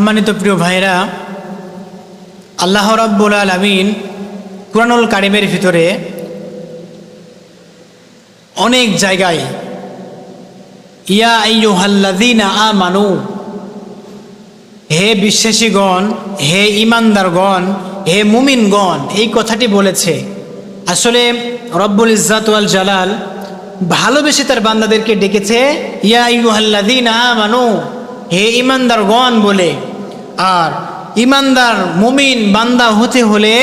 সম্মানিত প্রিয় ভাইরা আল্লাহ রাব্বুল আলমিন কুরআনুল কারিমের ভিতরে অনেক জায়গায় ইয়া আইয়ুহাল্লাযীনা আমানু, হে বিশ্বাসীগণ, হে ইমানদারগণ হে মুমিনগণ, এই কথাটি বলেছে। আসলে রব্বুল ইজ্জাত ওয়াল জালাল ভালোবেসে তার বান্দাদেরকে ডেকেছে, ইয়া ইউহাল্লাদিনা আমানু, হে ইমানদারগণ বলে। আর ইমানদার মুমিন বান্দা হতে হলে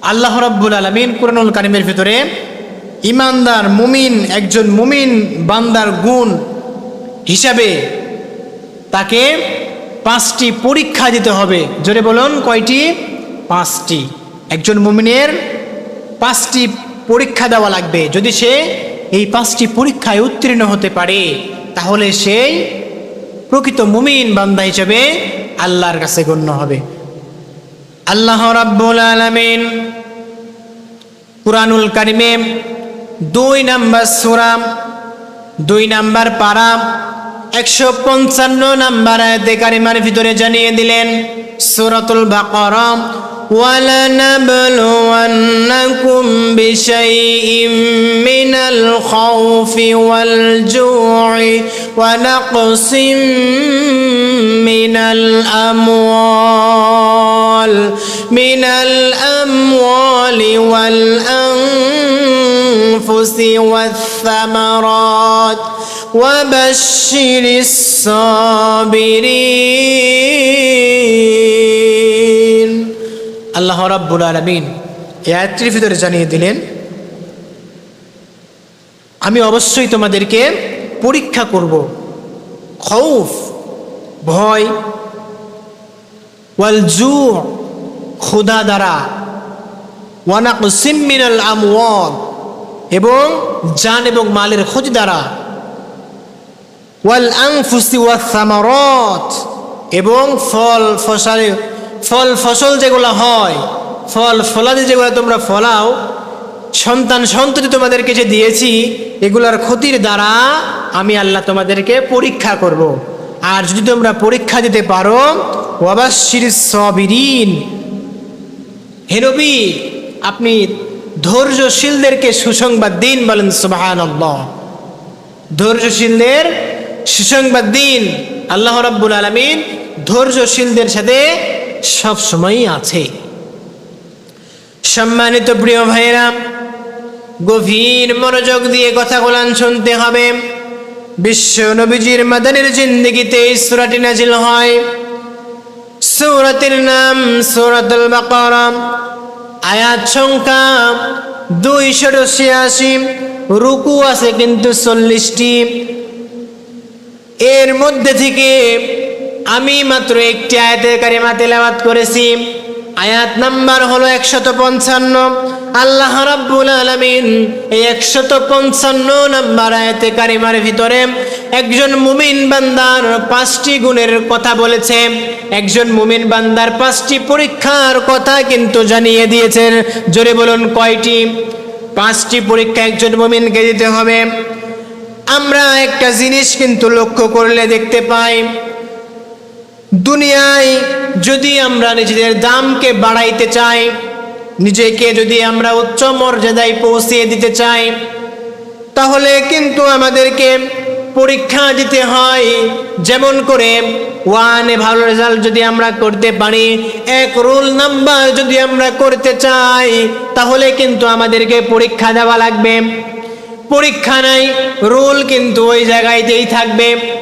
আল্লাহ রব্বুল আলমিন কুরআনুল কারিমের ভিতরে ইমানদার মুমিন, একজন মুমিন বান্দার গুণ হিসাবে তাকে পাঁচটি পরীক্ষা দিতে হবে। জোরে বলুন, কয়টি? পাঁচটি। একজন মুমিনের পাঁচটি পরীক্ষা দেওয়া লাগবে। যদি সে এই পাঁচটি পরীক্ষায় উত্তীর্ণ হতে পারে, তাহলে সেই প্রকৃত মুমিন বান্দা হিসেবে আল্লাহর কাছে গণ্য হবে। আল্লাহ রাব্বুল আলামিন কুরআনুল কারিমে দুই নাম্বার সূরা, দুই নাম্বার পারা, একশো পঞ্চান্ন নাম্বার আয়াতে কারিমার ভিতরে জানিয়ে দিলেন, সূরাতুল বাকারা ولنبلونكم بشيء من الخوف والجوع ونقص من الأموال من الأموال والأنفس والثمرات. وبشر الصابرين আল্লাহ রাব্বুল আলমিন এই আয়াতটির ভিতরে জানিয়ে দিলেন, আমি অবশ্যই তোমাদেরকে পরীক্ষা করব। খৌফ, ভয়, ওয়াল জু ক্ষুধা দ্বারা। ওয়ানাক সিমিনাল আমওয়াল এবং জান এবং মালের ক্ষতি দ্বারা। ওয়াল আংফুসি ওয়া সামারত, এবং ফল ফসলে ফল ফসল যেগুলো হয়, ফল ফলাদি যেগুলো তোমরা ফলাও, সন্তান সন্ততি তোমাদেরকে যে দিয়েছি, এগুলার ক্ষতির দ্বারা আমি আল্লাহ তোমাদেরকে পরীক্ষা করব। আর যদি তোমরা পরীক্ষা দিতে পারো ওয়াবাশির সবিরিন। হেনবি আপনি ধৈর্যশীলদেরকে সুসংবাদ দিন বলেন সুবাহান ধৈর্যশীলদের সুসংবাদ দিন। আল্লাহ রাব্বুল আলমিন ধৈর্যশীলদের সাথে সব সময়ই আছে। সম্মানিত প্রিয় ভাইরা গভীর মনোযোগ দিয়ে কথাগুলান শুনতে হবে। বিশ্ব নবীজির মাদানের জিন্দিগিতে সুরাটি নাজিল হয়। সৌরাতের নাম সৌরাতুল বাকারা। আয়াত সংখ্যা দুইশো ছিয়াশি, রুকু আছে কিন্তু চল্লিশটি। এর মধ্যে থেকে আমি মাত্র একটি আয়াতের কারিমা তেলাওয়াত করেছি। আয়াত নাম্বার হলো একশত পঞ্চান্ন। আল্লাহ রাব্বুল আলামিন এই একশত পঞ্চান্ন নাম্বার আয়াতে কারিমার ভিতরে একজন মুমিন বান্দার পাঁচটি গুণের কথা বলেছে। একজন মুমিন বান্দার পাঁচটি পরীক্ষার কথা কিন্তু জানিয়ে দিয়েছেন। জোরে বলুন কয়টি? পাঁচটি পরীক্ষা একজন মুমিনকে দিতে হবে। আমরা একটা জিনিস কিন্তু লক্ষ্য করলে দেখতে পাই দুনিয়ায় যদি আমরা নিজেদের দামকে বাড়াইতে চাই, নিজেকে যদি আমরা উচ্চ মর্যাদায় পৌঁছিয়ে দিতে চাই, তাহলে কিন্তু আমাদেরকে পরীক্ষা দিতে হয়। যেমন করে ওয়ানে ভালো রেজাল্ট যদি আমরা করতে পারি, এক রোল নাম্বার যদি আমরা করতে চাই, তাহলে কিন্তু আমাদেরকে পরীক্ষা দেওয়া লাগবে। পরীক্ষা নাই, রোল কিন্তু ওই জায়গায়তেই থাকবে।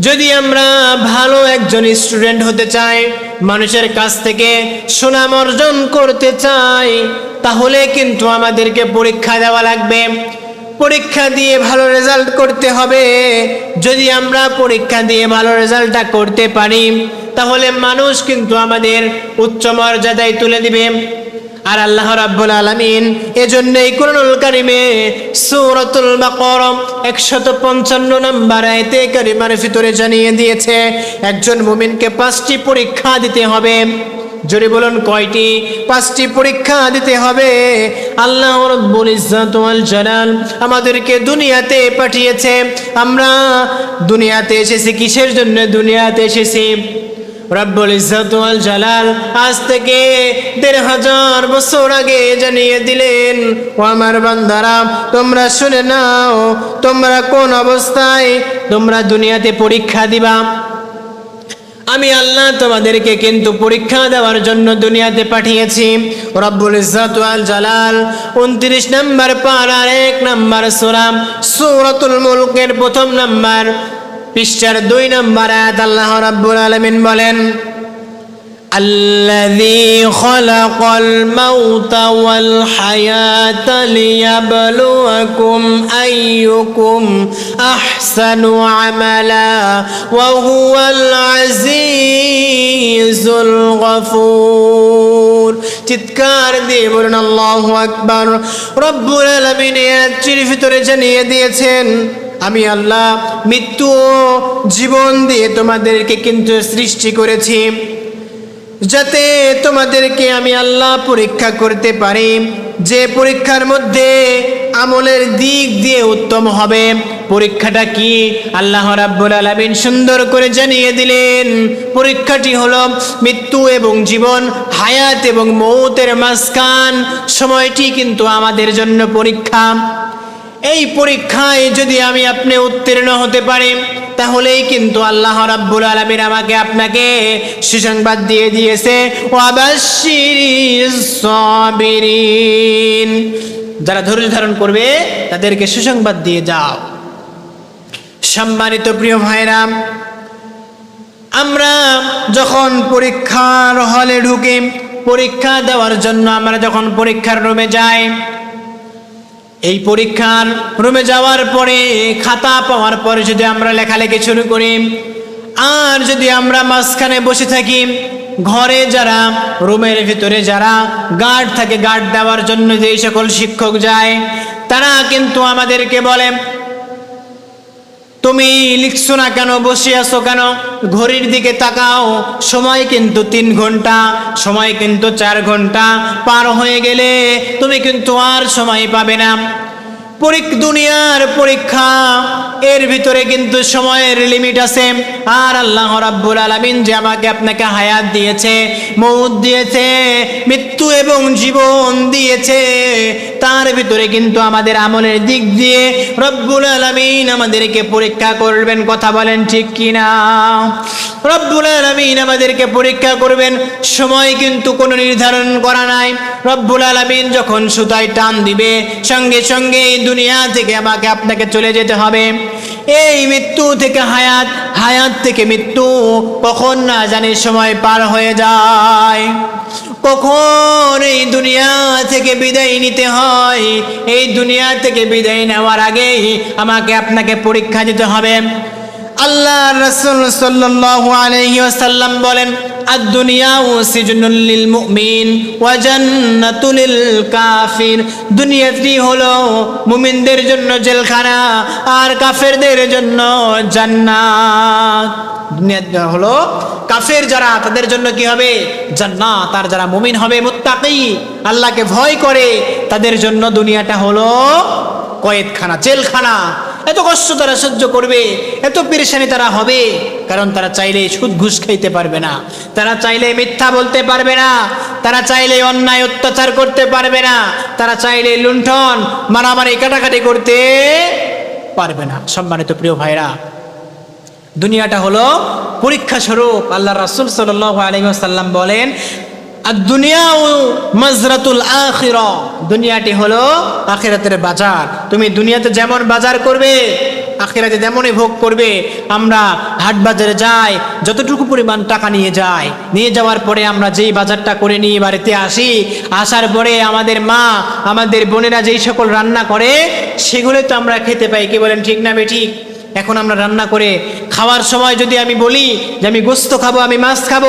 যদি আমরা ভালো একজন স্টুডেন্ট হতে চাই, মানুষের কাছ থেকে সুনাম অর্জন করতে চাই, তাহলে কিন্তু আমাদেরকে পরীক্ষা দেওয়া লাগবে। পরীক্ষা দিয়ে ভালো রেজাল্ট করতে হবে। যদি আমরা পরীক্ষা দিয়ে ভালো রেজাল্টটা করতে পারি, তাহলে মানুষ কিন্তু আমাদের উচ্চ মর্যাদায় তুলে দিবে। আর আল্লাহ রাব্বুল আলামিন এজন্যই কুরআনুল কারিমে সূরাতুল বাকারা 155 নম্বর আয়াতে কারিমার ভিতরে জানিয়ে দিয়েছে, একজন মুমিনকে পাঁচটি পরীক্ষা দিতে হবে। জোরে বলুন কয়টি? পাঁচটি পরীক্ষা দিতে হবে। আল্লাহ রব্বুল ওয়াল জালাল আমাদেরকে দুনিয়াতে পাঠিয়েছে। আমরা দুনিয়াতে এসেছি কিসের জন্য? দুনিয়াতে এসেছি। রব্বুল ইজ্জাত ওয়াল জালাল, আজ থেকে দেড় হাজার বছর আগে জানিয়ে দিলেন, ও আমার বান্দারা, তোমরা শুনে নাও, তোমরা কোন অবস্থায় তোমরা দুনিয়াতে পরীক্ষা দিবা? আমি আল্লাহ তোমাদেরকে কিন্তু পরীক্ষা দেওয়ার জন্য দুনিয়াতে পাঠিয়েছি। রব্বুল ইজ্জাত ওয়াল জালাল, উনত্রিশ নম্বর পাড়ার এক নম্বর সুরাম সূরাতুল মুলকের প্রথম নম্বর পৃষ্ঠার দুই নম্বর আয়াত আল্লাহ রাব্বুল আলামিন বলেন الذي خلق الموت والحياة ليبلوكم أيكم أحسن عملا وهو العزيز الغفور চিৎকার দিয়ে বলুন আল্লাহ আকবার রব্বুল আলমিন এর ভিতরে জানিয়ে দিয়েছেন আমি আল্লাহ মৃত্যু ও জীবন দিয়ে তোমাদেরকে কিন্তু সৃষ্টি করেছি, যাতে তোমাদেরকে আমি আল্লাহ পরীক্ষা করতে পারি, যে পরীক্ষার মধ্যে আমলের দিক দিয়ে উত্তম হবে। পরীক্ষাটা কি? আল্লাহ রাব্বুল আলামিন সুন্দর করে জানিয়ে দিলেন, পরীক্ষাটি হলো মৃত্যু এবং জীবন, হায়াত এবং মৌতের মাঝখান, সময়টি কিন্তু আমাদের জন্য পরীক্ষা। এই পরীক্ষায় যদি আমি আপনি উত্তীর্ণ হতে পারি, তাহলেই কিন্তু আল্লাহ রাব্বুল আলামিন আমাকে আপনাকে সুসংবাদ দিয়ে দিয়েছে যারা ধৈর্য ধারণ করবে, তাদেরকে সুসংবাদ দিয়ে যাও। সম্মানিত প্রিয় ভাইরা, আমরা যখন পরীক্ষার হলে ঢুকি, পরীক্ষা দেওয়ার জন্য আমরা যখন পরীক্ষার রুমে যাই এই পরীক্ষার রুমে যাওয়ার পরে, খাতা পাওয়ার পরে যদি আমরা লেখালেখি শুরু করি, আর যদি আমরা মাঝখানে বসে থাকি, ঘরে যারা, রুমের ভিতরে যারা গার্ড থাকে গার্ড দেওয়ার জন্য যেই সকল শিক্ষক যায়, তারা কিন্তু আমাদেরকে বলে তুমি লিখছো না কেন, বসে আছো কেন? ঘড়ির দিকে তাকাও, সময় কিন্তু তিন ঘণ্টা, সময় কিন্তু চার ঘণ্টা, পার হয়ে গেলে তুমি কিন্তু আর সময় পাবে না। পরীক দুনিয়ার পরীক্ষা, এর ভিতরে কিন্তু সময়ের লিমিট আছে। আর আল্লাহ রাব্বুল আলামিন যে আমাকে আপনাকে হায়াত দিয়েছে, মৌত দিয়েছে, মৃত্যু এবং জীবন দিয়েছে, তার ভিতরে কিন্তু আমাদের আমলের দিক দিয়ে রব্বুল আলামিন আমাদেরকে পরীক্ষা করবেন। কথা বলেন ঠিক কিনা? রব্বুল আলামিন আমাদেরকে পরীক্ষা করবেন। সময় কিন্তু কোনো নির্ধারণ করা নাই। রব্বুল আলামিন যখন সুতায় টান দিবে, সঙ্গে সঙ্গে দুনিয়া থেকে আমাকে আপনাকে চলে যেতে হবে। এই মৃত্যু থেকে হায়াত হায়াত থেকে মৃত্যু কখন না জানি সময় পার হয়ে যায়। কখন এই দুনিয়া থেকে বিদায় নিতে হয়? এই দুনিয়া থেকে বিদায় নেওয়ার আগেই আমাকে আপনাকে পরীক্ষা দিতে হবে। আল্লাহ রসুল সাল্লাল্লাহু আলাইহি ওয়াসাল্লাম বলেন আদ-দুনিয়া সিজনুল লিল মুমিন, ওয়া জান্নাতুল দুনিয়াটি মুমিনদের জন্য জেলখানা, আর কাফেরদের জন্য জান্নাত। দুনিয়া হলো কাফের যারা, তাদের জন্য কি হবে? জান্নাত। আর যারা মুমিন হবে, মুত্তাকি, আল্লাহকে ভয় করে, তাদের জন্য দুনিয়াটা হলো কয়েদখানা, জেলখানা। এত কষ্ট তারা সহ্য করবে, এত পেরেশানি তারা হবে, কারণ তারা চাইলে সুদ ঘুষ খাইতে পারবে না। তারা চাইলে মিথ্যা বলতে পারবে না, তারা চাইলে অন্যায় অত্যাচার করতে পারবে না, তারা চাইলে লুণ্ঠন, মারামারি, কাটাকাটি করতে পারবে না। সম্মানিত প্রিয় ভাইরা দুনিয়াটা হলো পরীক্ষা স্বরূপ। আল্লাহ রাসুল সাল আলহিহাসাল্লাম বলেন আর দুনিয়া ও মাজরাতুল আখিরা। দুনিয়াটি হলো আখিরাতের বাজার। তুমি দুনিয়াতে যেমন বাজার করবে, আখিরাতে তেমনই ভোগ করবে। আমরা হাট বাজারে যাই, যতটুকু পরিমাণ টাকা নিয়ে যাই। নিয়ে যাওয়ার পরে আমরা যেই বাজারটা করে নিয়ে বাড়িতে আসি, আসার পরে আমাদের মা, আমাদের বোনেরা যেই সকল রান্না করে সেগুলো তো আমরা খেতে পাই। কি বলেন, ঠিক না ঠিক এখন আমরা রান্না করে খাওয়ার সময় যদি আমি বলি যে আমি গোস্ত খাব, আমি মাছ খাব,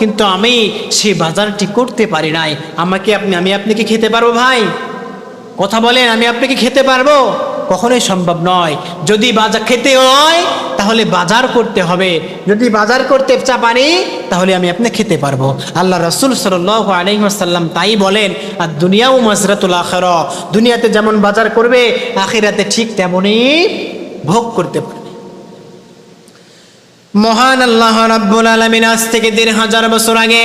কিন্তু আমি সেই বাজারটি করতে পারি নাই। আমাকে আপনি, আমি আপনি কি খেতে পারব ভাই? কথা বলেন, আমি আপনাকে খেতে পারব? কখনোই সম্ভব নয়। যদি বাজার খেতে হয়, তাহলে বাজার করতে হবে। যদি বাজার করতে চা পারি তাহলে আমি আপনি খেতে পারব। আল্লাহ রসুল সাল্লাহ আলহিমাসাল্লাম তাই বলেন আর দুনিয়াও মাজরাতুল আখের দুনিয়াতে যেমন বাজার করবে, আখিরাতে ঠিক তেমনই ভোগ করতে পারবে মহান আল্লাহ রাব্বুল আলামিন আজ থেকে দেড় হাজার বছর আগে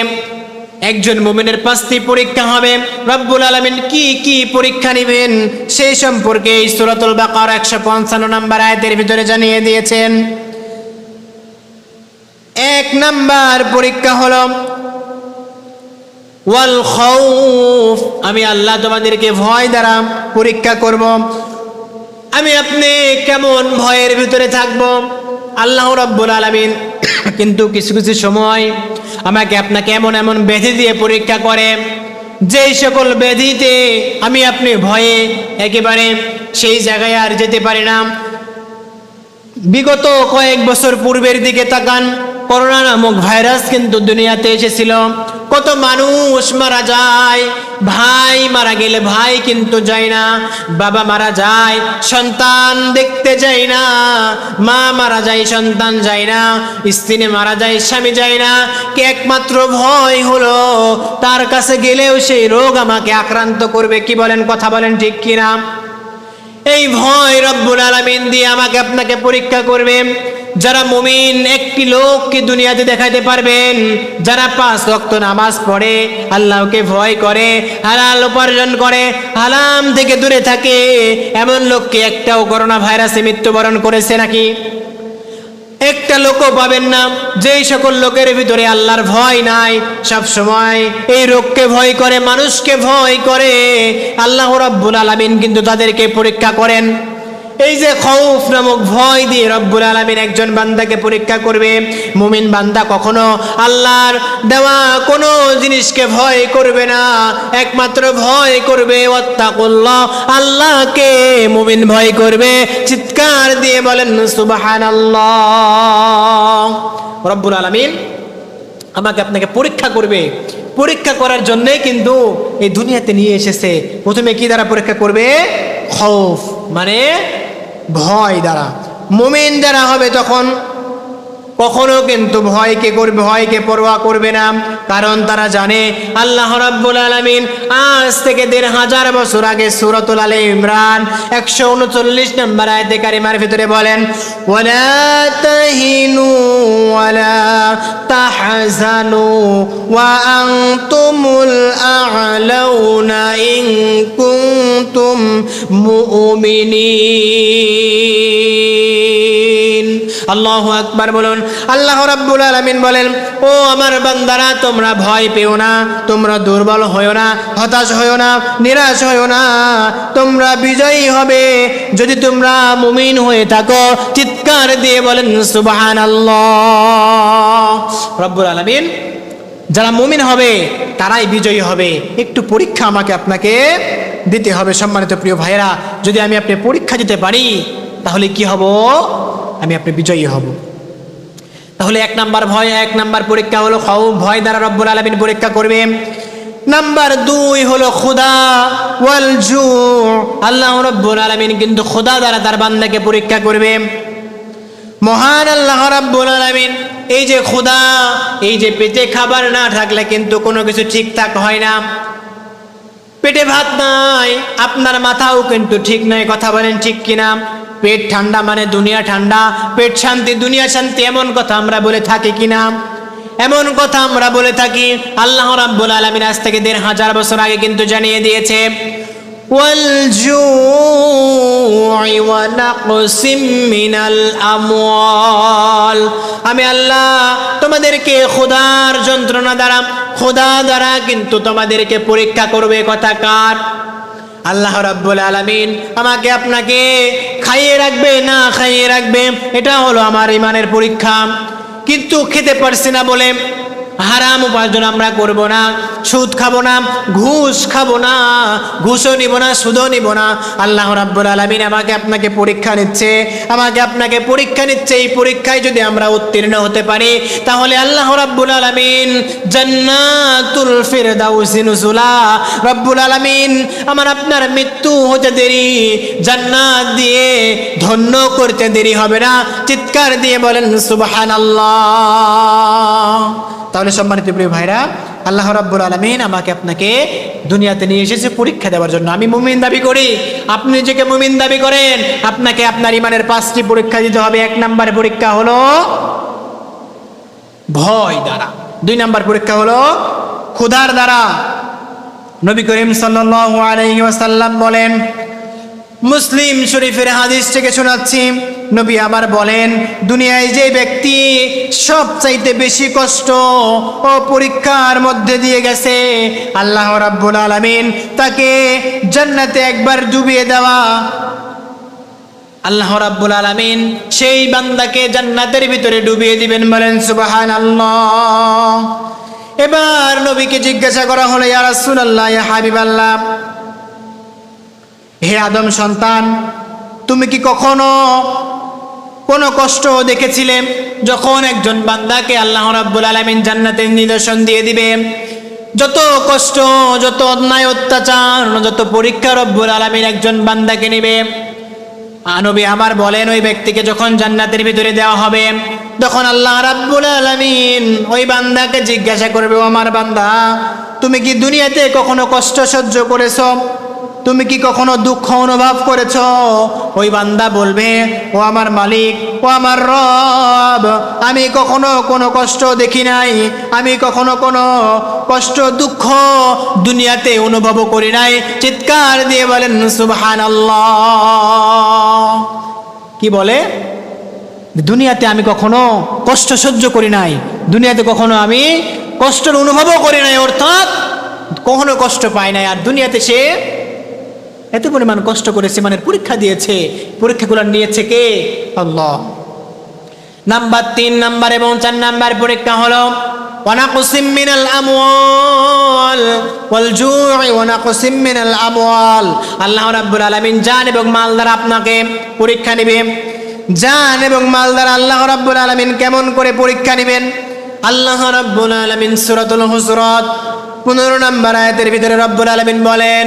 একজন মুমিনের পাঁচটি পরীক্ষা হবে। রব্বুল আলামিন কি কি পরীক্ষা নেবেন সেই সম্পর্কে এই সূরাতুল বাকার একশো পঞ্চান্ন নম্বর আয়াতের ভিতরে জানিয়ে দিয়েছেন। এক নাম্বার পরীক্ষা হলো, ওয়াল খৌফ আমি আল্লাহ তোমাদেরকে ভয় দ্বারা পরীক্ষা করব। আমি আপনি কেমন ভয়ের ভিতরে থাকব? আল্লাহ রব্বুল আলমিন কিন্তু কিছু কিছু সময় আমাকে আপনাকে এমন এমন ব্যাধি দিয়ে পরীক্ষা করে যেই সকল ব্যাধিতে আমি আপনি ভয়ে একেবারে সেই জায়গায় আর যেতে পারি না। বিগত কয়েক বছর পূর্বের দিকে তাকান, করোনা নামক ভাইরাস কিন্তু দুনিয়াতে এসেছিল। কত মানুষ মারা যায়। ভাই মারা গেলে ভাই কিন্তু যায় না। বাবা মারা যায়, সন্তান দেখতে যায় না। মা মারা যায়, সন্তান যায় না। স্ত্রী মারা যায়, স্বামী যায় না। কে একমাত্র ভয় হলো, তার কাছে গেলেও সেই রোগ আমাকে আক্রান্ত করবে। কি বলেন, কথা বলেন ঠিক কিনা? এই ভয় রব্বুল আলামিন দিয়ে আমাকে আপনাকে পরীক্ষা করবে। যারা মুমিন, একটি লোককে দুনিয়াতে দেখাতে পারবেন। যারা পাঁচ রক্ত নামাজ পড়ে, আল্লাহকে ভয় করে, হালাল উপার্জন করে, হালাম থেকে দূরে থাকে, এমন লোককে একটাও করোনা ভাইরাসে মৃত্যুবরণ করেছে নাকি? একটা লোকও পাবেন না। যেই সকল লোকের ভিতরে আল্লাহর ভয় নাই সব সময় এই রোগকে ভয় করে, মানুষকে ভয় করে, আল্লাহ রাব্বুল আলামিন কিন্তু তাদেরকে পরীক্ষা করেন। এই যে খৌফ নামক ভয় দিয়ে রব্বুল আলমিন একজন বান্দাকে পরীক্ষা করবে, মুমিন বান্দা কখনো আল্লাহর দেওয়া কোনো জিনিসকে ভয় করবে না, একমাত্র ভয় করবে অত্তাকুল্লাহ আল্লাহকে মুমিন ভয় করবে, চিৎকার দিয়ে বলেন সুবাহান রব্বুল আলমিন আমাকে আপনাকে পরীক্ষা করবে। পরীক্ষা করার জন্যই কিন্তু এই দুনিয়াতে নিয়ে এসেছে। প্রথমে কি দ্বারা পরীক্ষা করবে? খৌফ। মানে ভয় দ্বারা। মোমেন দ্বারা হবে তখন কখনো কিন্তু ভয়কে করবে, ভয়কে পরোয়া করবে না। কারণ তারা জানে আল্লাহ রাব্বুল আলামিন আজ থেকে দেড় হাজার বছর আগে সূরাতুল আলে ইমরান একশো উনচল্লিশ নম্বর আয়তে কারিমার ভিতরে বলেন, ওয়ালা তাহিনু ওয়ালা তাহজানু ওয়া আনতুমুল আ'লাউনা ইন কুনতুম মুমিনিন। আল্লাহু আকবার বলুন আল্লাহ রাব্বুল আলামিন বলেন, ও আমার বান্দারা, তোমরা ভয় পেও না, তোমরা দুর্বল হয়ো না, হতাশ হয়ো না, নিরাশ হয়ো না। তোমরা বিজয়ী হবে। যদি তোমরা মুমিন হয়ে থাকো, চিৎকার দিয়ে বলেন, সুবহানাল্লাহ। রব্বুল আলামিন, যারা মুমিন হবে, তারাই বিজয়ী হবে। একটু পরীক্ষা আমাকে আপনাকে দিতে হবে, সম্মানিত প্রিয় ভাইয়েরা। যদি আমি আপনি পরীক্ষা দিতে পারি, তাহলে কি হব? আমি আপনি বিজয়ী হব। তাহলে এক নাম্বার ভয়, এক নাম্বার পরীক্ষা হলো ভয় দ্বারা রব্বুল আলমিন পরীক্ষা করবে। নাম্বার দুই হলো খুদা, ওয়াল জু। আল্লাহ রব্বুল আলমিন কিন্তু খোদা দ্বারা তার বান্দাকে পরীক্ষা করবে। মহান আল্লাহ রাব্বুল আলামিন, এই যে খোদা, এই যে পেটে খাবার না থাকলে কিন্তু কোনো কিছু ঠিকঠাক হয় না। পেটে ভাত নাই, আপনার মাথাও কিন্তু ঠিক নাই, কথা বলেন ঠিক কিনা? পেট ঠান্ডা মানে দুনিয়া ঠান্ডা, পেট শান্তি, দুনিয়া শান্তি, এমন কথা আমরা বলে থাকি কিনা? এমন কথা আমরা বলে থাকি, আল্লাহ রাব্বুল আলামিন আজ থেকে দেড় হাজার বছর আগে কিন্তু জানিয়ে দিয়েছে আমি আল্লাহ, তোমাদেরকে খোদার যন্ত্রণা দ্বারা খোদা দ্বারা কিন্তু তোমাদেরকে পরীক্ষা করবে কথা কার? আল্লাহ রাব্বুল আলামিন আমাকে আপনাকে খাইয়ে রাখবে, না খাইয়ে রাখবে, এটা হলো আমার ইমানের পরীক্ষা। কিন্তু খেতে পারছি না বলে হারাম উপার্জন আমরা করব না। সুদ খাব না, ঘুষ খাব না, ঘুষও নিব না, সুদও নিব না। আল্লাহ রাব্বুল আলামিন আমাকে আপনাকে পরীক্ষা নিচ্ছে, আমাকে আপনাকে পরীক্ষা নিচ্ছে। এই পরীক্ষায় যদি আমরা উত্তীর্ণ হতে পারি, তাহলে আল্লাহ রাব্বুল আলামিন জান্নাতুল ফিরদাউসি নুজুলা। রব্বুল আলামিন আমার আপনার মৃত্যু হতে দেরি, জান্নাত দিয়ে ধন্য করতে দেরি হবে না। চিৎকার দিয়ে বলেন, সুবহানাল্লাহ। তাহলে সম্মানিত প্রিয় ভাইরা, আল্লাহ রাব্বুল আলমিন আমাকে আপনাকে দুনিয়াতে নিয়ে এসেছে পরীক্ষা দেওয়ার জন্য। আমি মুমিন দাবি করি। আপনি নিজেকে মুমিন দাবি করেন। আপনাকে আপনার ইমানের পাঁচটি পরীক্ষা দিতে হবে। এক নম্বর পরীক্ষা হলো ভয় দ্বারা। দুই নম্বর পরীক্ষা হলো ক্ষুধার দ্বারা। নবী করিম ওয়াসাল্লাম বলেন, মুসলিম শরীফের হাদিস থেকে শোনাচ্ছি। নবী আবার বলেন, দুনিয়ায় যে ব্যক্তি সবচাইতে বেশি কষ্ট ও পরীক্ষার মধ্যে দিয়ে গেছে, আল্লাহ রাব্বুল আলামিন তাকে জান্নাতে একবার ডুবিয়ে দেওয়া। আল্লাহ রাব্বুল আলামিন সেই বান্দাকে জান্নাতের ভিতরে ডুবিয়ে দিবেন, বলেন সুবাহান আল্লাহ এবার নবীকে জিজ্ঞাসা করা হলো, ইয়া রাসূলুল্লাহ, ইয়া হাবিবাল্লাহ, হে আদম সন্তান তুমি কি কখনো কোনো কষ্ট দেখেছিলে যখন একজন বান্দাকে আল্লাহ রাব্বুল আলামিন জান্নাতের নিদর্শন দিয়ে দিবে? যত কষ্ট, যত অন্যায়, অত্যাচার, যত পরীক্ষা রব্বুল আলামিন একজন বান্দাকে নেবে। আনবী আমার বলেন, ওই ব্যক্তিকে যখন জান্নাতের ভিতরে দেওয়া হবে, তখন আল্লাহ রাব্বুল আলামিন ওই বান্দাকে জিজ্ঞাসা করবে আমার বান্দা, তুমি কি দুনিয়াতে কখনো কষ্ট সহ্য করেছ? তুমি কি কখনো দুঃখ অনুভব করেছ? ওই বান্দা বলবে, ও আমার মালিক, ও আমার রব, আমি কখনো কোনো কষ্ট দেখি নাই, আমি কখনো কোনো কষ্ট দুঃখ দুনিয়াতে অনুভব করি নাই। চিৎকার দিয়ে বলেন সুবহান কি বলে? দুনিয়াতে আমি কখনো কষ্ট সহ্য করি নাই, দুনিয়াতে কখনো আমি কষ্টের অনুভবও করি নাই। অর্থাৎ কখনো কষ্ট পাই নাই, আর দুনিয়াতে সে এত পরিমাণ কষ্ট করেছে মানে পরীক্ষা দিয়েছে পরীক্ষাগুলো নিয়েছে কে আল্লাহ নাম্বার তিন নাম্বার এবং চার নাম্বার পরীক্ষা হলো ونقص من الأموال والجوع ونقص من الأموال আল্লাহ রাব্বুল আলামিন জান এবং মাল দ্বারা আপনাকে পরীক্ষা নেবে জান এবং মাল দ্বারা আল্লাহ রাব্বুল আলামিন কেমন করে পরীক্ষা নেবেন আল্লাহ রাব্বুল আলামিন সূরাতুল হুজরাত পনেরো নম্বর আয়াতের ভিতরে রব্বুল আলমিন বলেন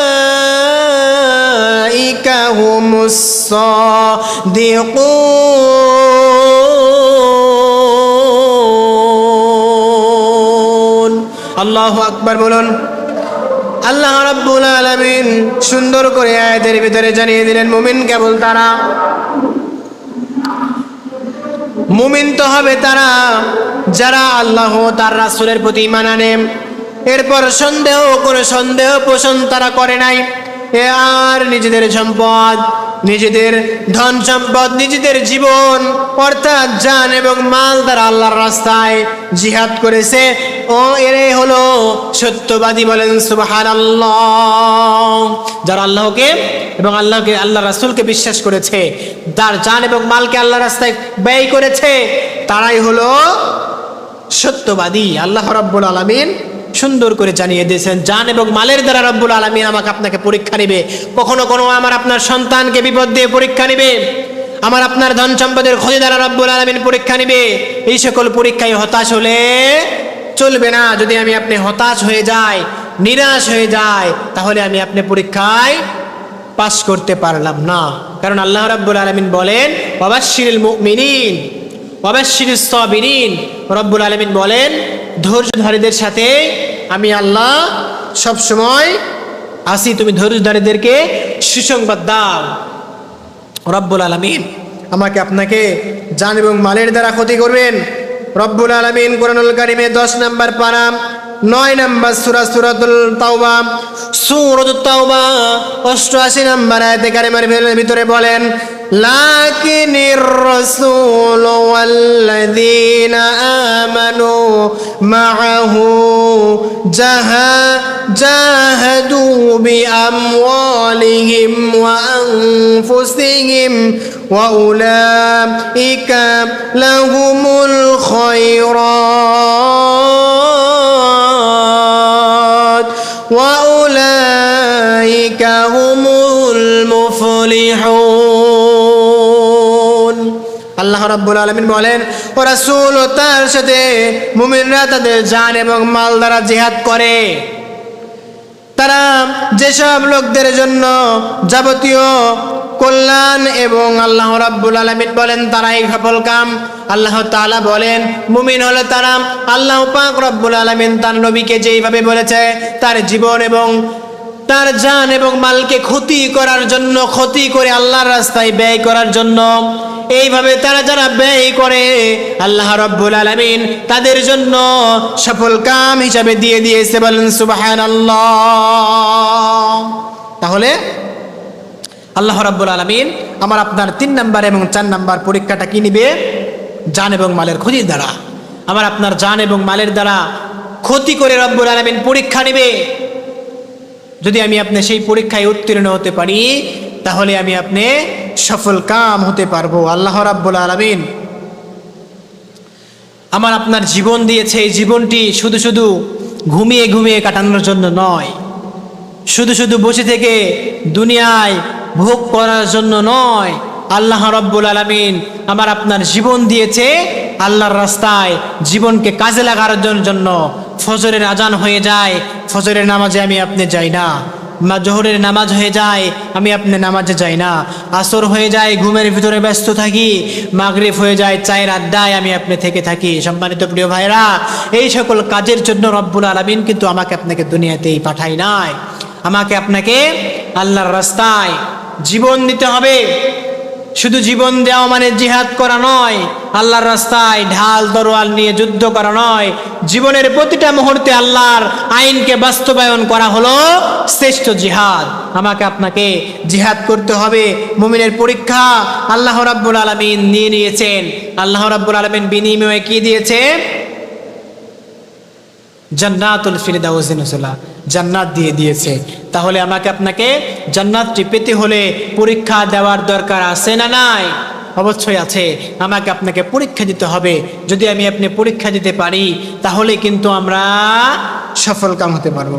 هم الصادقون আল্লাহ আকবার বলুন আল্লাহ রাব্বুল আলামিন সুন্দর করে আয়াতের ভিতরে জানিয়ে দিলেন মুমিন কেবল তারা মুমিন তো হবে তারা যারা আল্লাহ তার রাসূলের প্রতি ঈমান আনে এরপর সন্দেহ করে সন্দেহ পোষণ তারা করে নাই এ আর নিজেদের সম্পদ, নিজেদের ধন সম্পদ, নিজেদের জীবন, অর্থাৎ যান এবং মাল তারা আল্লাহর রাস্তায় জিহাদ করেছে। ও, এরে হলো সত্যবাদী বলেন সুবাহান যারা আল্লাহকে এবং আল্লাহকে আল্লাহ রাসুলকে বিশ্বাস করেছে তার যান এবং মালকে আল্লাহ রাস্তায় ব্যয় করেছে, তারাই হলো সত্যবাদী। আল্লাহ রাব্বুল আলামিন সুন্দর করে জানিয়ে দিয়েছেন, জান এবং মালের দ্বারা রব্বুল আলমিন আমাকে আপনাকে পরীক্ষা নেবে। কখনো কোনো আমার আপনার সন্তানকে বিপদ দিয়ে পরীক্ষা নেবে। আমার আপনার ধন সম্পদের ক্ষতি দ্বারা রব্বুল আলমিন পরীক্ষা নেবে। এই সকল পরীক্ষায় হতাশ হলে চলবে না। যদি আমি আপনি হতাশ হয়ে যাই, নিরাশ হয়ে যায় তাহলে আমি আপনি পরীক্ষায় পাশ করতে পারলাম না। কারণ আল্লাহ রাব্বুল আলমিন বলেন অবাশিরুল মুমিনিন। অবাশিরুস সাবিরিন। রব্বুল আলমিন বলেন, ধৈর্যধারীদের সাথে আমি আল্লাহ সব সময় আসি তুমি ধৈর্যধারীদেরকে সুসংবাদ দাও। রব্বুল আলমিন আমাকে আপনাকে জান এবং মালের দ্বারা ক্ষতি করবেন। রব্বুল আলমিন কোরআনুল কারিমে দশ নাম্বার পারাম নয় নম্বর সুরা সুরাতুল তাওবা সুরাতুল তাওবা, অষ্টআশি নম্বর আয়াতে কারিমার ভিতরে বলেন لكن الرسول والذين آمنوا معه جاهدوا بأموالهم وأنفسهم وأولئك لهم الخيرات وأولئك هم মুফলিহুন। আল্লাহ রাব্বুল আলামিন বলেন, ও রাসূল তার সাথে মুমিনরা তাদের জান এবং মাল দ্বারা জিহাদ করে। তারা যেসব লোকদের জন্য যাবতীয় কল্যাণ এবং আল্লাহ রাব্বুল বলেন, তারাই সফল কাম। আল্লাহ তাআলা বলেন, মুমিন হলে তারা আল্লাহ পাক রব্বুল আলমিন তার নবীকে যেইভাবে বলেছে, তার জীবন এবং তার জান এবং মালকে ক্ষতি করার জন্য, ক্ষতি করে আল্লাহর রাস্তায় ব্যয় করার জন্য, এইভাবে তারা যারা ব্যয় করে, আল্লাহ রব্বুল আলামিন তাদের জন্য সফল কাম হিসাবে দিয়ে দিয়েছে। বলেন, সুবহানাল্লাহ। তাহলে আল্লাহ রাব্বুল আলামিন আমার আপনার তিন নাম্বার এবং চার নাম্বার পরীক্ষাটা কি নিবে? জান এবং মালের ক্ষতির দ্বারা। আমার আপনার জান এবং মালের দ্বারা ক্ষতি করে রব্বুল আলামিন পরীক্ষা নেবে। যদি আমি আপনি সেই পরীক্ষায় উত্তীর্ণ হতে পারি, তাহলে আমি আপনি সফল কাম হতে পারব। আল্লাহ রাব্বুল আলামিন আমার আপনার জীবন দিয়েছে। এই জীবনটি শুধু শুধু ঘুমিয়ে ঘুমিয়ে কাটানোর জন্য নয়, শুধু শুধু বসে থেকে দুনিয়ায় ভোগ করার জন্য নয়, আল্লাহ রব্বুল আলমিন আমার আপনার জীবন দিয়েছে আল্লাহর রাস্তায় জীবনকে কাজে লাগানোর জন্য। ফজরের আজান হয়ে যায়, ফজরের নামাজে আমি আপনি যাই না। মা জোহরের নামাজ হয়ে যায়, আমি আপনি নামাজে যাই না। আসর হয়ে যায়, ঘুমের ভিতরে ব্যস্ত থাকি, মাগরিব হয়ে যায়, চায়ের আড্ডায় আমি আপনি থেকে থাকি। সম্মানিত প্রিয় ভাইরা এই সকল কাজের জন্য রব্বুল আলমিন কিন্তু আমাকে আপনাকে দুনিয়াতেই পাঠাই নাই। আমাকে আপনাকে আল্লাহর রাস্তায় জীবন দিতে হবে। শুধু জীবন দেওয়া মানে জিহাদ করা নয়, আল্লাহর রাস্তায় ঢাল দরোয়াল নিয়ে যুদ্ধ করা নয়। জীবনের প্রতিটা মুহূর্তে আল্লাহর আইনকে বাস্তবায়ন করা হলো শ্রেষ্ঠ জিহাদ। আমাকে আপনাকে জিহাদ করতে হবে। মুমিনের পরীক্ষা আল্লাহ রাব্বুল আলমিন নিয়ে নিয়েছেন। আল্লাহ রাব্বুল আলমিন বিনিময়ে কি দিয়েছে জান্নাতুল ফিরদাউস নসুলা, জান্নাত দিয়ে দিয়েছে। তাহলে আমাকে আপনাকে জান্নাতটি পেতে হলে পরীক্ষা দেওয়ার দরকার আছে না নাই? অবশ্যই আছে। আমাকে আপনাকে পরীক্ষা দিতে হবে। যদি আমি আপনি পরীক্ষা দিতে পারি, তাহলে কিন্তু আমরা সফল কাম হতে পারব।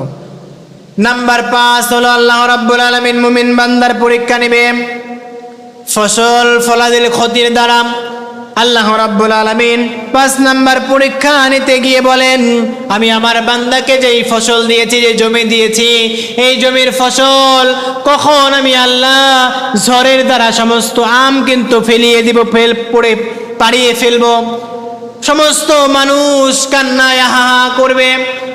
নাম্বার পাঁচ হলো আল্লাহ রাব্বুল আলমিন মুমিন বান্দার পরীক্ষা নেবে। ফসল ফলাদিল ক্ষতির দ্বারা আল্লাহ রাব্বুল আলামিন পাঁচ নাম্বার পরীক্ষা আনিতে গিয়ে বলেন, আমি আমার বান্দাকে যেই ফসল দিয়েছি, যে জমি দিয়েছি, এই জমির ফসল কখন আমি আল্লাহ ঝড়ের দ্বারা সমস্ত আম কিন্তু ফেলিয়ে দিব, ফেল পড়ে পাড়িয়ে ফেলব? সমস্ত মানুষ কান্নায় হাহা করবে।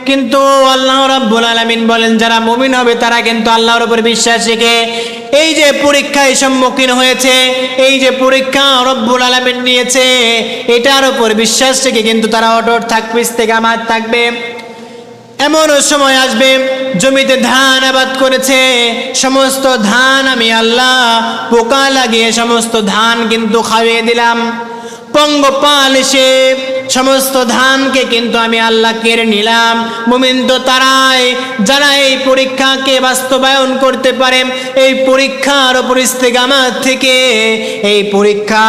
কিন্তু আল্লাহ রাব্বুল আলামিন বলেন, যারা মুমিন হবে তারা কিন্তু আল্লাহর উপর বিশ্বাস রেখে এই যে পরীক্ষায় সম্মুখীন হয়েছে, এই যে পরীক্ষা রব্বুল আলামিন নিয়েছে, এটার উপর বিশ্বাস রেখে কিন্তু তারা অটট থাকবে ইস্তেকামাত থাকবে। এমন সময় আসবে, জমিতে ধান আবাদ করেছে, সমস্ত ধান আমি আল্লাহ পোকা লাগিয়ে সমস্ত ধান কিন্তু খাইয়ে দিলাম। পঙ্গপাল এসে সমস্ত ধানকে কিন্তু আমি আল্লাহ কেড়ে নিলাম। মুমিন তো তারাই, যারা এই পরীক্ষাকে বাস্তবায়ন করতে পারে, এই পরীক্ষার ওপর ইস্তেগামাত থেকে এই পরীক্ষা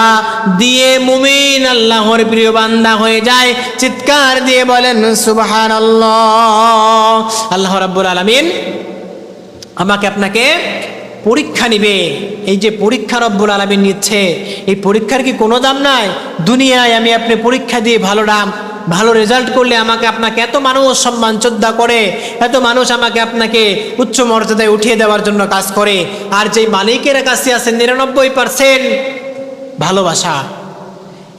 দিয়ে মুমিন আল্লাহর প্রিয় বান্দা হয়ে যায়। চিৎকার দিয়ে বলেন সুবাহান আল্লাহ রাব্বুল আলামিন আমাকে আপনাকে পরীক্ষা নিবে। এই যে পরীক্ষা রব্বুল আলমিন নিচ্ছে, এই পরীক্ষার কি কোনো দাম নাই? দুনিয়ায় আমি আপনি পরীক্ষা দিয়ে ভালো দাম ভালো রেজাল্ট করলে আমাকে আপনাকে এত মানুষ সম্মান শ্রদ্ধা করে, এত মানুষ আমাকে আপনাকে উচ্চ মর্যাদায় উঠিয়ে দেওয়ার জন্য কাজ করে, আর যেই মালিকের কাছে আছে নিরানব্বই পার্সেন্ট ভালোবাসা।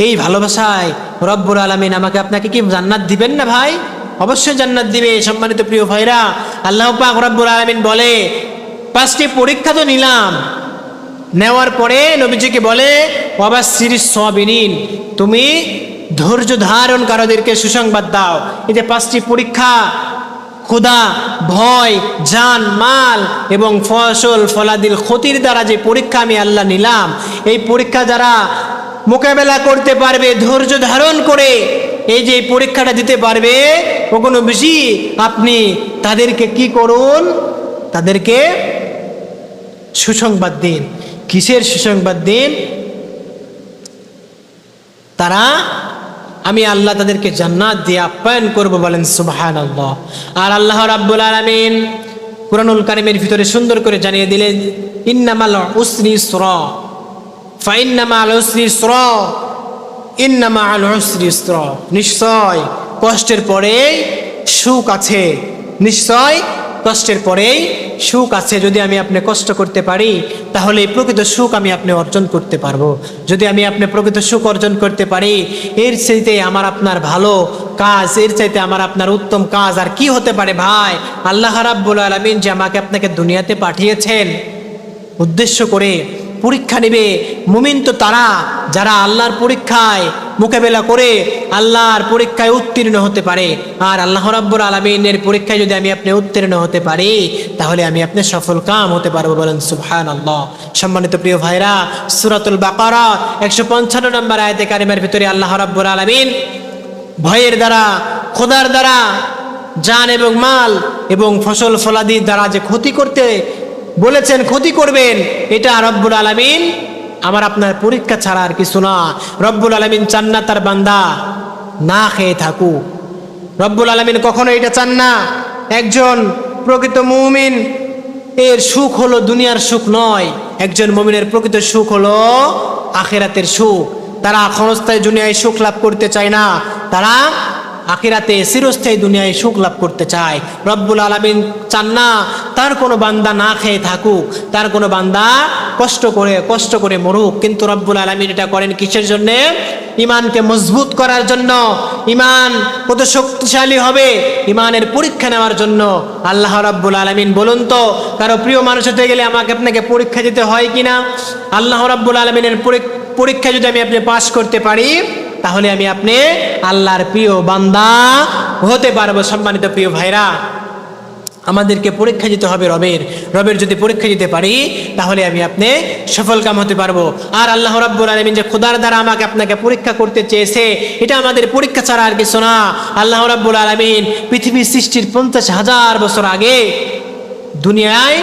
এই ভালোবাসায় রব্বুর আলমিন আমাকে আপনাকে কি জান্নাত দিবেন না ভাই? অবশ্যই জান্নাত দিবে, সম্মানিত প্রিয় ভাইরা। আল্লাহ পাক রব্বুর আলমিন বলে পাঁচটি পরীক্ষা তো নিলাম। নেওয়ার পরে নবীজিকে বলে বাবা সিরিজ সবিনীন তুমি ধৈর্য ধারণকারীদেরকে সুসংবাদ দাও। এই যে পাঁচটি পরীক্ষা, ক্ষুধা, ভয়, জান, মাল এবং ফসল, ফলাদিল, ক্ষতির দ্বারা যে পরীক্ষা আমি আল্লাহ নিলাম, এই পরীক্ষা যারা মোকাবেলা করতে পারবে, ধৈর্য ধারণ করে এই যে পরীক্ষাটা দিতে পারবে ও কোনো বেশি আপনি তাদেরকে কি করুন? তাদেরকে সুসংবাদ দিন। কিসের সুসংবাদ দিন? তারা, আমি আল্লাহ তাদেরকে জান্নাত দিয়ে আপ্যায়ন করব বলেন সুবাহান আল্লাহ আর আল্লাহ রাব্বুল আলামিন কুরআনুল কারিমের ভিতরে সুন্দর করে জানিয়ে দিলেন, ইন্নামাল উসরি ইসর। ফাইন্নামা আল উসরি ইসর। ইন্নামা আল উসরি ইসর। নিশ্চয় কষ্টের পরেই সুখ আছে। নিশ্চয় কষ্টের পরেই সুখ আছে যদি আমি আপনি কষ্ট করতে পারি, তাহলে এই প্রকৃত সুখ আমি আপনি অর্জন করতে পারব। যদি আমি আপনি প্রকৃত সুখ অর্জন করতে পারি, এর চাইতে আমার আপনার ভালো কাজ, এর চাইতে আমার আপনার উত্তম কাজ আর কি হতে পারে ভাই? আল্লাহ রাব্বুল আলমিন যে আমাকে আপনাকে দুনিয়াতে পাঠিয়েছেন, উদ্দেশ্য করে পরীক্ষা নেবে। মুমিন তো তারা, যারা আল্লাহর পরীক্ষায় মোকাবেলা করে আল্লাহর পরীক্ষায় উত্তীর্ণ হতে পারে। আর আল্লাহ রাব্বুল আলমিনের পরীক্ষায় যদি আমি আপনি উত্তীর্ণ হতে পারি, তাহলে আমি আপনি সফল কাম হতে পারব বলেন সুবহান আল্লাহ সম্মানিত প্রিয় ভাইরা, সুরাতুল বাকারা, একশো পঞ্চান্ন নম্বর আয়তে কারিমের ভিতরে আল্লাহ রাব্বুল আলমিন ভয়ের দ্বারা, খোদার দ্বারা জান এবং মাল এবং ফসল ফলাদির দ্বারা যে ক্ষতি করতে বলেছেন, ক্ষতি করবেন। এটা রব্বুল আলমিন। আমার আপনার পরীক্ষা ছাড়া আর কিছু না। রব্বুল আলমিন চান না তার বান্দা না খেয়ে থাকুক। রব্বুল আলমিন কখনো এটা চান না। একজন প্রকৃত মুমিন, এর সুখ হলো দুনিয়ার সুখ নয়। একজন মুমিনের প্রকৃত সুখ হলো আখেরাতের সুখ। তারা ক্ষণস্থায়ী দুনিয়ায় সুখ লাভ করতে চায় না। তারা আখিরাতে চিরস্থায়ী দুনিয়ায় সুখ লাভ করতে চায়। রব্বুল আলমিন চান না তার কোনো বান্দা না খেয়ে থাকুক, তার কোনো বান্দা কষ্ট করে কষ্ট করে মরুক। কিন্তু রব্বুল আলমিন এটা করেন কিসের জন্যে? ইমানকে মজবুত করার জন্য। ইমান কত শক্তিশালী হবে ইমানের পরীক্ষা নেওয়ার জন্য। আল্লাহ রাব্বুল আলমিন বলুন তো, কারও প্রিয় মানুষ হতে গেলে আমাকে আপনাকে পরীক্ষা দিতে হয় কিনা? আল্লাহ রাব্বুল আলমিনের পরীক্ষা যদি আমি আপনি পাশ করতে পারি তাহলে আমি আপনি আল্লাহর প্রিয় বান্দা হতে পারব, সম্মানিত প্রিয় ভাইরা। আমাদেরকে পরীক্ষা দিতে হবে রবের। রবের যদি পরীক্ষা দিতে পারি, তাহলে আমি আপনি সফল কাম হতে পারব। আর আল্লাহ রাব্বুল আলমিন যে খুদার দ্বারা আমাকে আপনাকে পরীক্ষা করতে চেয়েছে, এটা আমাদের পরীক্ষা ছাড়া আর কিছু না। আল্লাহ রাব্বুল আলমিন পৃথিবীর সৃষ্টির পঞ্চাশ হাজার বছর আগে দুনিয়ায়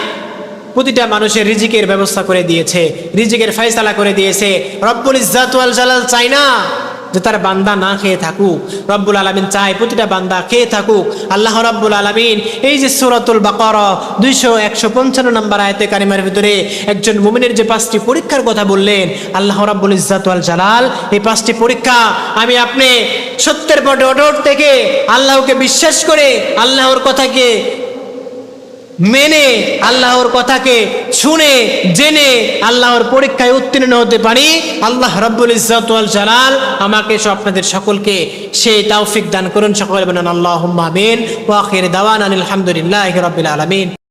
প্রতিটা মানুষের রিজিকের ব্যবস্থা করে দিয়েছে, রিজিকের ফয়সালা করে দিয়েছে। রব্বুল ইজ্জাতুল জালাল চাই না? যে তার বান্দা না খেয়ে থাকুক। রব্বুল আলমিন চায় প্রতিটা বান্দা খেয়ে থাকুক। আল্লাহ রব্বুল আলমিন এই যে সুরাতুল বাকর দুইশো একশো পঞ্চান্ন নম্বর আয়তে কারিমার ভিতরে একজন মুমিনের যে পাঁচটি পরীক্ষার কথা বললেন, আল্লাহ রাব্বুল ইজ্জাতুল জালাল, এই পাঁচটি পরীক্ষা আমি আপনি সত্যের পটে অটট থেকে আল্লাহকে বিশ্বাস করে আল্লাহর কথাকে মেনে আল্লাহর কথাকে শুনে, জেনে আল্লাহর পরীক্ষায় উত্তীর্ণ হতে পারি। আল্লাহ রব্বুল ইজাতুল জালাল আমাকে সব আপনাদের সকলকে সেই তৌফিক দান করুন। সকল বলেন আল্লাহ আমিন। ওয়াখির দাওয়ান আলহামদুলিল্লাহ রবিল আলমিন।